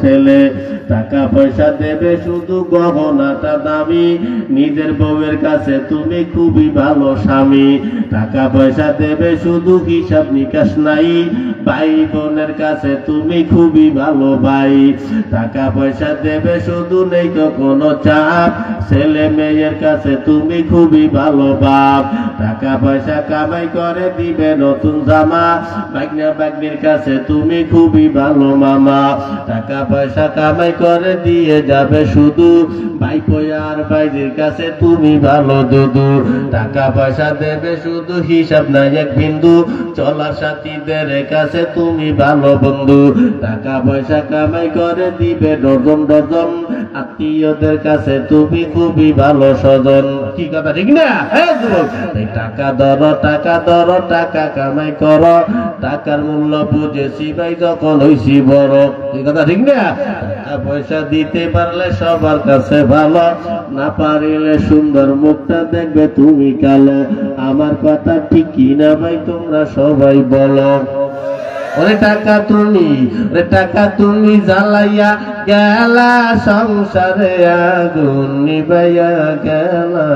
ছেলে টাকা পয়সা দেবে শুধু গহনাটা দামি। নিজের বউয়ের কাছে তুমি খুবই ভালো স্বামী। টাকা পয়সা দেবে, শুধু হিসাব নিকাশ নাই। ভাই বোনের কাছে তুমি খুবই ভালো ভাই। টাকা পয়সা দেবে, শুধু নেই তো কোনো চাপ। ছেলে মেয়ের কাছে তুমি খুবই ভালো বাপ। টাকা পয়সা কামাই করে দিবে নতুন জামা। বাগনা বাগনির কাছে তুমি খুবই ভালো মামা। টাকা পয়সা কামাই করে দিয়ে যাবে শুধু ভাই আর ভাইদের কাছে তুমি ভালো দুদু টাকা পয়সা দেবে, শুধু হিসাব নাই এক বিন্দু। চলার সাথীদের কাছে তুমি ভালো বন্ধু। টাকা পয়সা কামাই করে দিবে ডজন ডজন। আত্মীয়দের কাছে তুমি খুবই ভালো স্বজন। কি কথা, ঠিক না? টাকা ধর টাকা ধর, টাকা কামাই কর। টাকার মূল্য বুঝেছি ভাই, যখন হইছি বড়। এই কথা, ঠিক না? টাকা পয়সা দিতে পারলে সবার কাছে ভালো, না পারিলে সুন্দর মুখটা দেখবে তুমি কালো। আমার কথা ঠিক কিনা ভাই, তোমরা সবাই বলো। ওরে টাকা তুমি, ওরে টাকা তুমি জ্বালাইয়া গেলা, সংসারে আগুন নিবাইয়া গেলা।